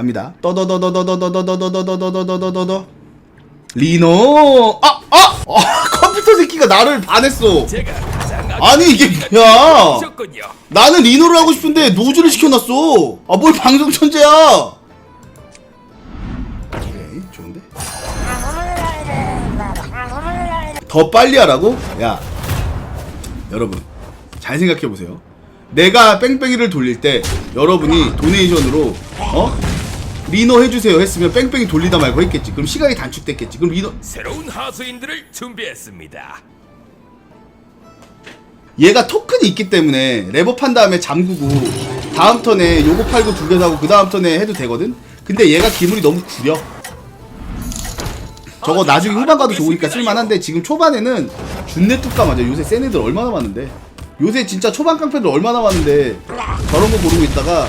갑니다. 떠더더더더더더더더더더더더더더 리노 아! 아! 아! 컴퓨터 새끼가 나를 반했어. 아니 이게 뭐야? 나는 리노를 하고 싶은데 노즈를 시켜놨어. 아 뭘 방송 천재야? 오케이 좋은데. 더 빨리 하라고? 야 여러분 잘 생각해 보세요. 내가 뺑뺑이를 돌릴 때 여러분이 도네이션으로 어 리노 해주세요 했으면 뺑뺑이 돌리다 말고 했겠지. 그럼 시간이 단축됐겠지. 그럼 리노 새로운 하수인들을 준비했습니다. 얘가 토큰이 있기 때문에 랩업한 다음에 잠그고 다음 턴에 요거 팔고 두 개 사고 그 다음 턴에 해도 되거든? 근데 얘가 기물이 너무 구려 저거 나중에 후반 가도 좋으니까 쓸만한데 지금 초반에는 준내 뚜까 맞아 요새 센 애들 얼마나 많은데 요새 진짜 초반 깡패들 얼마나 많은데 저런 거 고르고 있다가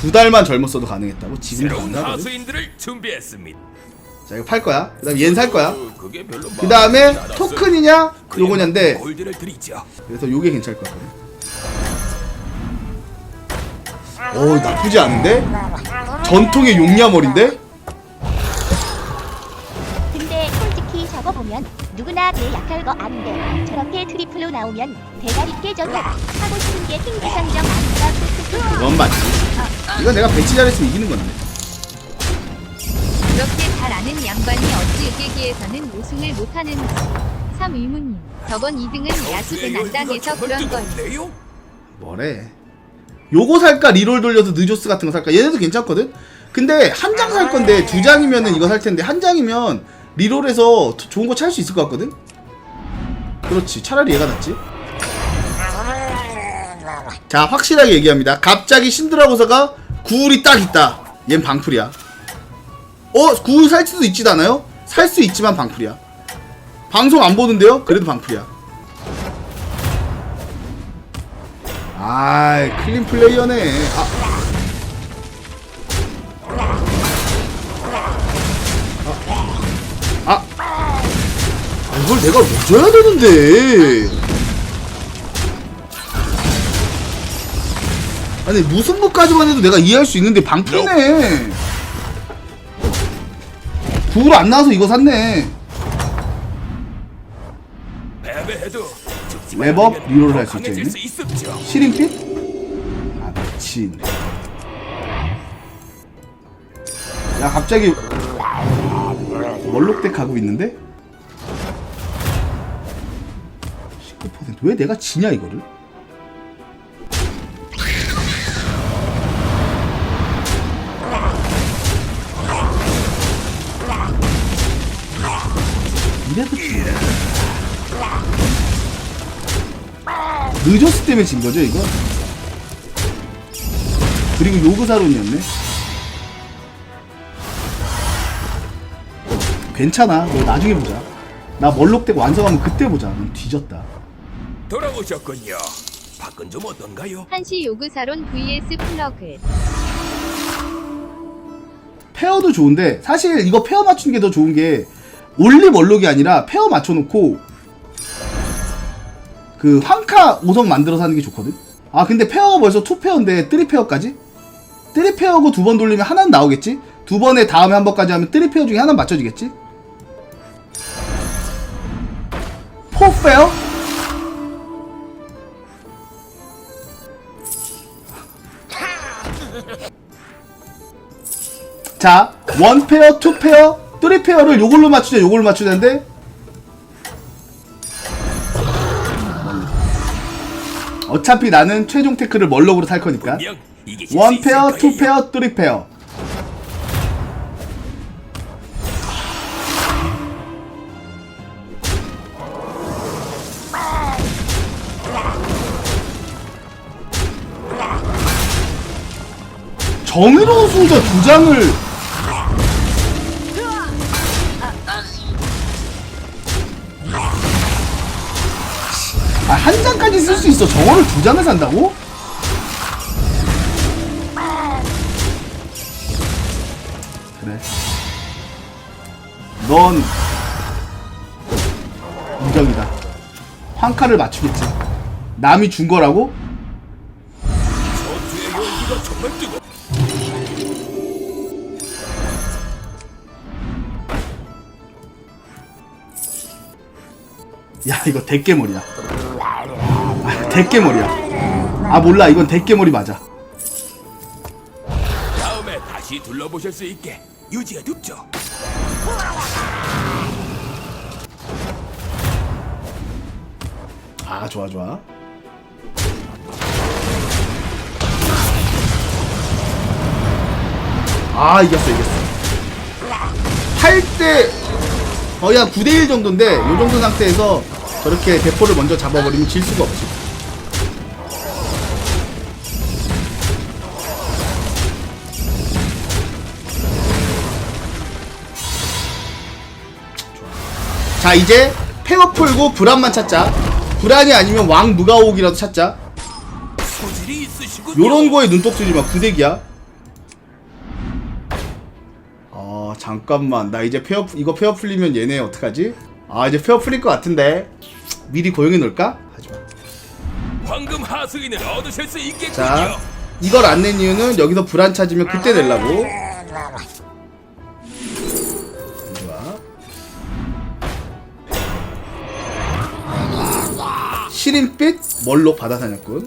두 달만 젊었어도 가능했다고? 지금 새로운 가능하거든? 하수인들을 준비했습니다. 자 이거 팔 거야 그 다음 얜살 거야 그 다음에. 토큰이냐 요거냐인데 골드를 드리죠. 그래서 요게 괜찮을 것 같거든. 오 나쁘지 않은데? 전통의 용야머리인데? 근데 솔직히 저거 보면 누구나 배 약할 거 아닌데 저렇게 트리플로 나오면 대가리 깨져도 하고 싶은 게 핑계상점 아닌가 이건 맞지. 이건 내가 배치 잘했으면 이기는 건데. 그렇게 잘 아는 양반이 어찌 으깨기에서는 우승을 못하는지 삼의무님 저번 2등은 야수배 난당에서 그런 걸 거예요? 뭐래. 요거 살까 리롤 돌려서 느조스 같은 거 살까 얘네도 괜찮거든? 근데 한 장 살 건데 두 장이면은 이거 살 텐데 한 장이면 리롤에서 더 좋은 거 찾을 수 있을 것 같거든? 그렇지 차라리 얘가 낫지 자 확실하게 얘기합니다 갑자기 신드라고서가 구울이 딱 있다 얜 방풀이야 어? 구울 살 수도 있지도 않아요? 살 수 있지만 방풀이야 방송 안 보는데요? 그래도 방풀이야 아이 클린 플레이어네 아. 아. 아. 아, 이걸 내가 못 줘야 되는데 아니 무승부까지만 해도 내가 이해할 수 있는데 방풀네 구글 안 나와서 이거 샀네 랩업, 리롤을 할 수 있죠, 얘는? 수 있었죠. 시림핏? 아 미친 야 갑자기 월록덱 가고 있는데? 19%왜 내가 지냐 이거를? 늦었을 때문에 진 거죠 이거? 그리고 요구사론이었네 괜찮아 너 나중에 보자 나 멀록되고 완성하면 그때 보자 넌 뒤졌다 돌아오셨군요. 밖은 좀 어떤가요? 한시 요구사론 vs 플러그 페어도 좋은데 사실 이거 페어 맞추는 게 더 좋은 게 올리 멀록이 아니라 페어 맞춰놓고 그 황카 5성 만들어서 하는 게 좋거든 아 근데 페어가 벌써 2페어인데 3페어까지? 3페어고 두 번 돌리면 하나는 나오겠지? 두 번에 다음에 한 번까지 하면 3페어 중에 하나 맞춰지겠지? 4페어? 자, 원 페어, 투 페어, 쓰리 페어를 요걸로 맞추자, 요걸로 맞추자인데 어차피 나는 최종 테크를 멀록으로 탈 거니까 원 페어, 투 페어, 쓰리 페어. 정의로운 승자 두 장을 한 장까지 쓸 수 있어. 저거를 두 장을 산다고? 그래. 넌 인정이다. 황카를 맞추겠지. 남이 준 거라고? 야 이거 대깨머리야 아, 대깨머리야. 아 몰라. 이건 대깨머리 맞아. 다음에 다시 둘러보실 수 있게 유지해 둡죠. 아 좋아 좋아. 아 이겼어 이겼어. 8대 거의 한 9대1 정도인데 요 정도 상태에서 저렇게 대포를 먼저 잡아버리면 질 수가 없지 자 이제 폐업 풀고 불안만 찾자 불안이 아니면 왕 무가옥이라도 찾자. 요런 거에 눈독 들지 마 구대기야 아 잠깐만 나 이제 폐업 이거 폐업 풀리면 얘네 어떡하지? 아 이제 폐업 풀릴 것 같은데 미리 고용해 놓을까? 하지마 황금 하수인을 얻으실 수 있겠군요. 자 이걸 안 낸 이유는 여기서 불안 찾으면 그때 내려고 좋아 시린빛 멀록 바다사냥꾼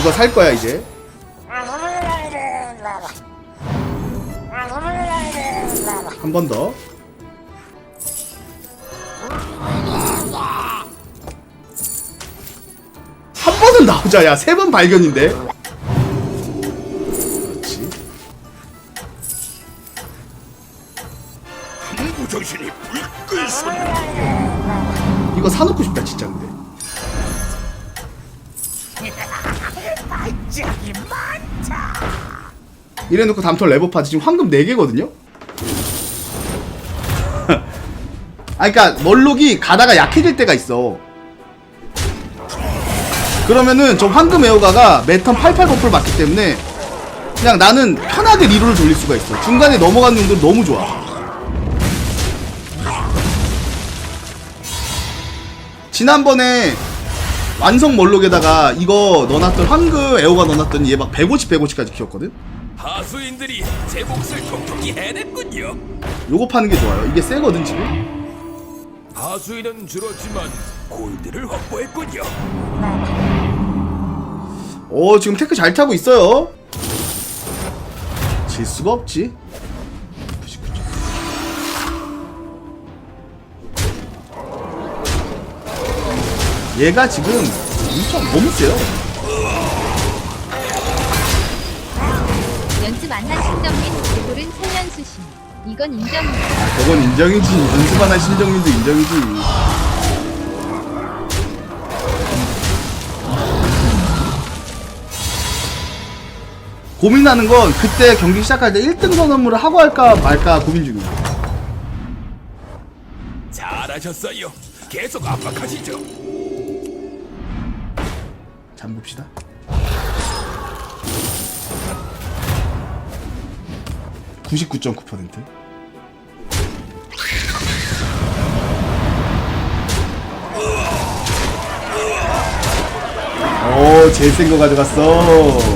이거 살 거야 이제? 한 번 더. 한 번은 나오자. 야 세 번 발견인데. 그렇지. 정신이 불끈 솟는 이거 사놓고 싶다 진짜 근데 이래놓고 담털 레버파지 지금 황금 4개거든요? 아 그니까 멀록이 가다가 약해질 때가 있어. 그러면은 저 황금 에어가가 매턴 88 버프를 맞기 때문에 그냥 나는 편하게 리로를 돌릴 수가 있어. 중간에 넘어가는 놈들 너무 좋아. 지난번에 완성 멀록에다가 이거 넣어놨던 황금 에어가 넣어놨더니 얘 막 150, 150까지 키웠거든? 하수인들이 제 몫을 톡톡히 해냈군요. 요거 파는 게 좋아요 이게 세거든 지금 하수인은 줄었지만 골드를 확보했군요. 오 지금 테크 잘 타고 있어요 질 수가 없지 얘가 지금 엄청 너무 세요 연습 안한 신정민 개골은 세면수심. 이건 인정이다. 저건 인정이지 연습 안한 신정민도 인정이지 고민하는 건 그때 경기 시작할 때 1등 선언물을 하고 할까 말까 고민 중이야 잘하셨어요. 계속 압박하시죠. 잠봅시다. (99.9% 오 제일 센 거 가져갔어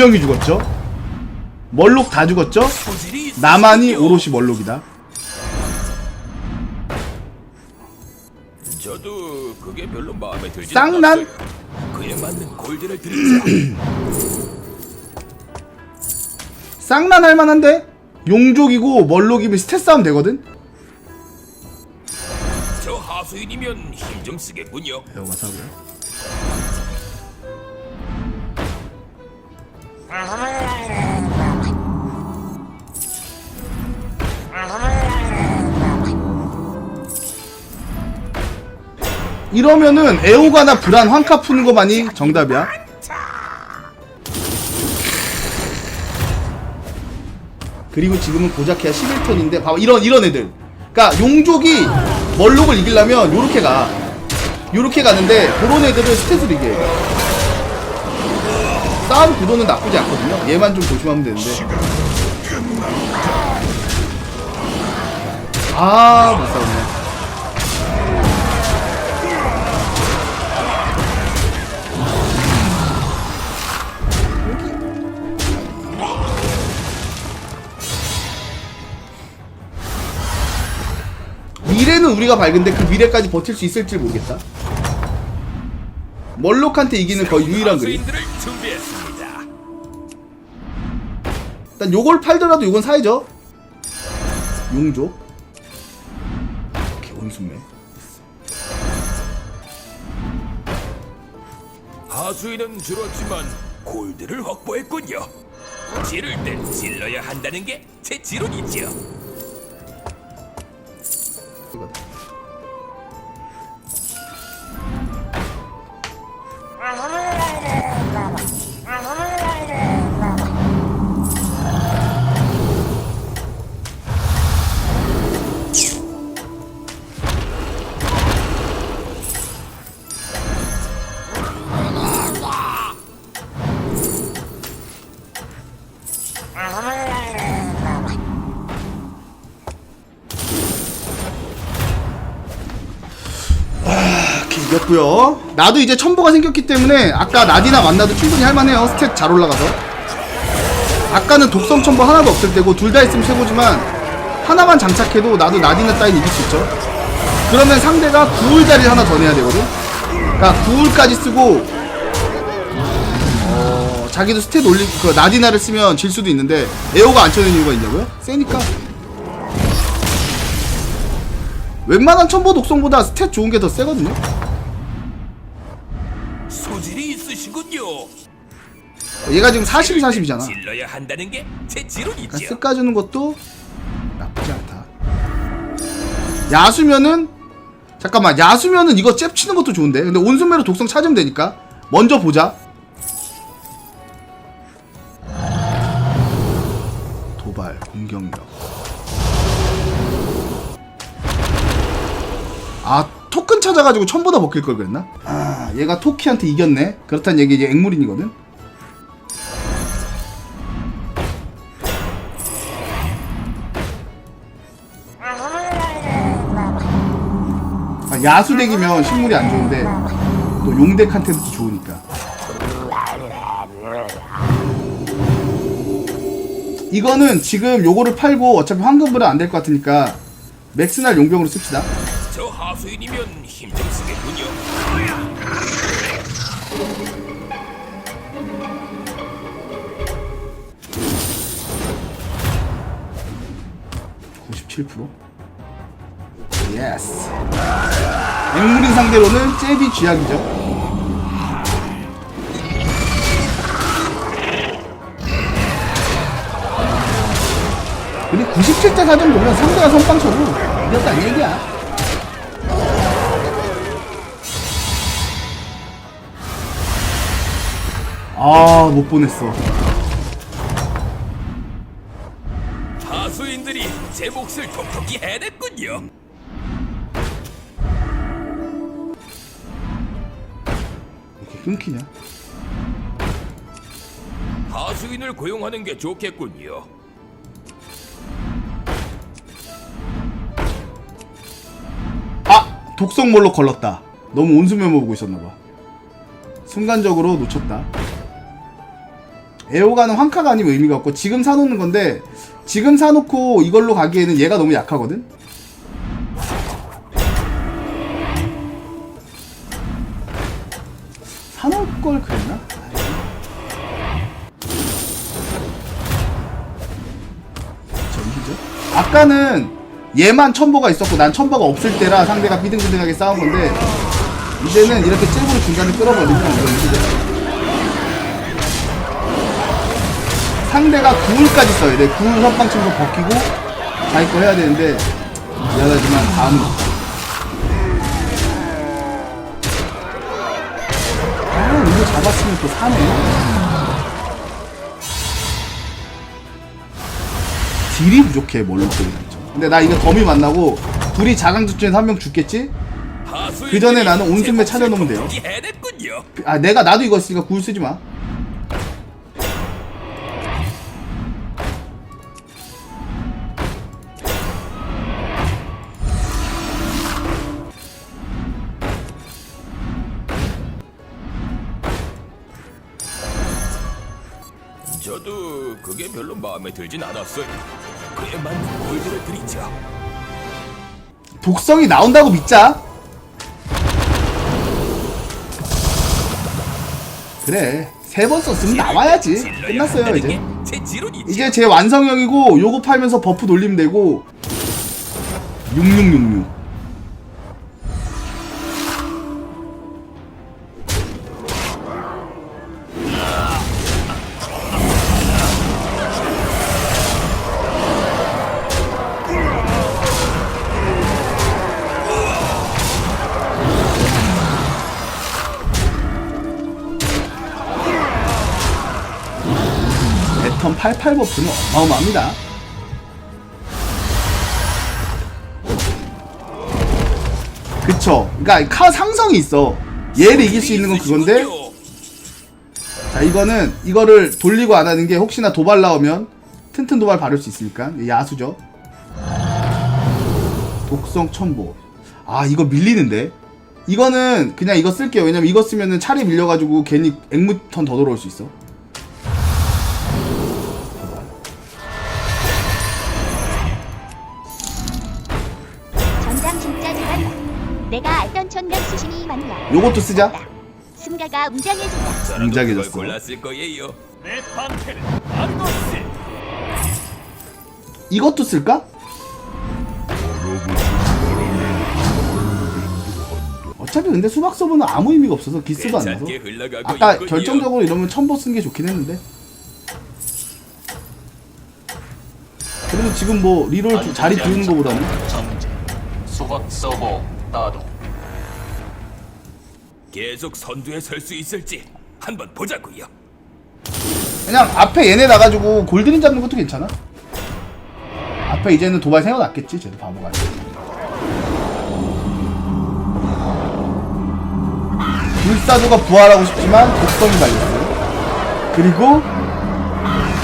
명이 죽었죠 멀록 다 죽었죠. 나만이 오롯이 멀록이다 저도 그게 별로 마음에 들지 쌍난? 그에 맞는 골드를 드리죠. 쌍난 할 만한데 용족이고 멀록이면 스탯 싸움 되거든 저 하수인이면 힘 좀 쓰겠군요. 배워가 사고요 이러면은 애호가나 불안 환카 푸는 거만이 정답이야. 그리고 지금은 고작해야 11톤인데 봐봐 이런 이런 애들. 그니까 용족이 멀록을 이기려면 요렇게 가. 요렇게 가는데 그런 애들은 스탯으로 이겨 싸움 구도는 나쁘지 않거든요. 얘만 좀 조심하면 되는데. 아, 못 싸우네. 미래는 우리가 밝은데 그 미래까지 버틸 수 있을지 모르겠다. 멀록한테 이기는 거의 유일한 그림. 일단 요걸 팔더라도 요건 사야죠. 용조. 오케이, 온순매. 하수인은 줄었지만 골드를 확보했군요. 지를 땐 질러야 한다는 게 제 지론이죠. 이겼고요. 나도 이제 첨보가 생겼기 때문에 아까 나디나 만나도 충분히 할만해요. 스탯 잘 올라가서. 아까는 독성 첨보 하나도 없을 때고 둘 다 있으면 최고지만 하나만 장착해도 나도 나디나 따윈 이길 수 있죠. 그러면 상대가 9울 자리 하나 더 내야 되거든. 그러니까 9울까지 쓰고 어, 자기도 스탯 올리 그 나디나를 쓰면 질 수도 있는데 에어가 안 쳐는 이유가 있냐고요? 세니까. 웬만한 첨보 독성보다 스탯 좋은 게 더 세거든요. 소질이 있으시군요. 얘가 지금 40, 40이잖아. 질러야 한다는 게제 그러니까 지론이죠. 쓱까주는 것도 나쁘지 않다. 야수면은 잠깐만 야수면은 이거 잽 치는 것도 좋은데 근데 온순매로 독성 찾으면 되니까 먼저 보자. 찾아가지고 천보다 먹힐 걸 그랬나? 아 얘가 토키한테 이겼네. 그렇다는 얘기 이제 앵무린이거든. 아, 야수덱이면 식물이 안 좋은데 또 용덱한테는 또 좋으니까 이거는 지금 요거를 팔고 어차피 황금불은 안 될 것 같으니까 맥스날 용병으로 씁시다 저 하수인이면 힘 좀 쓰겠군요. 97% 예스 앵무린 상대로는 잽이 쥐약이죠. 근데 97대 4 정도면 상대가 선빵 쳐도 이겼다는 얘기야 아 못 보냈어 하수인들이 제 몫을 톡톡히 해냈군요. 이렇게 끊기냐 하수인을 고용하는 게 좋겠군요. 아! 독성몰로 걸렀다. 너무 온수면모 보고 있었나봐. 순간적으로 놓쳤다. 에오가는 황카가 아니면 의미가 없고 지금 사놓는 건데 지금 사놓고 이걸로 가기에는 얘가 너무 약하거든? 사놓을 걸 그랬나? 전기죠? 아까는 얘만 첨보가 있었고 난 첨보가 없을 때라 상대가 비등비등하게 싸운 건데 이제는 이렇게 잽으로 중간에 끌어버리면 이건 이기죠. 상대가 9울까지 써야 돼. 9울 선빵 친거 벗기고 자기 거 해야 되는데 미안하지만 없다. 아, 이거 잡았으면 또 사네. 딜이 부족해, 때리는 근데 나 이거 거미 만나고 둘이 자강주 중에서 한 명 죽겠지? 그 전에 나는 온순매 찾아놓으면 돼요. 아 내가 나도 이거 있으니까 구울 쓰지 마. 들진 않았어요. 맞는 골드를 드리죠. 독성이 나온다고 믿자. 그래. 세 번 썼으면 나와야지. 끝났어요, 이제. 게제 지론이죠. 이제 제 완성형이고 요거 팔면서 버프 돌리면 되고 6666 배턴 88 버프는 어마어마합니다. 그쵸. 그니까 카 상성이 있어. 얘를 이길 수 있는 건 그건데 자 이거는 이거를 돌리고 안 하는 게 혹시나 도발 나오면 튼튼 도발 바를 수 있으니까 야수죠. 독성 첨보. 아 이거 밀리는데. 이거는 그냥 이거 쓸게요. 왜냐면 이거 쓰면은 차례 밀려가지고 괜히 앵무턴 더 돌아올 수 있어. 요것도 쓰자. 승가가 웅장해진다. 웅장해졌어. 그걸 골랐을 거예요. 내 방패는 아노스 이것도 쓸까? 어차피 근데 수박 서브는 아무 의미가 없어서 기스도 안 나서 괜찮게 흘러가고 아까 있군요. 결정적으로 이러면 첨보 쓴 게 좋긴 했는데 그래도 지금 뭐 리롤 두- 자리 비우는 거보다는 정제 수박 서버 나도 계속 선두에 설 수 있을지 한번 보자고요. 그냥 앞에 얘네 나가지고 골드린 잡는 것도 괜찮아 앞에 이제는 도발 생각났겠지 쟤도 바보가 불사조가 부활하고 싶지만 독성이 달렸어요 그리고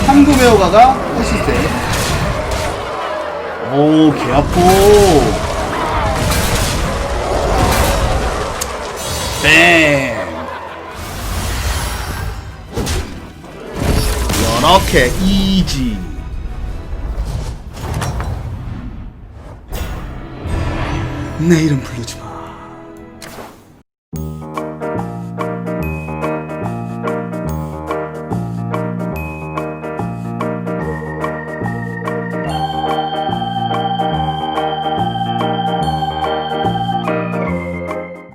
황금에어가가 훨씬 세 오, 개 아파. 뱅. 이렇게 이지. 내 이름 마.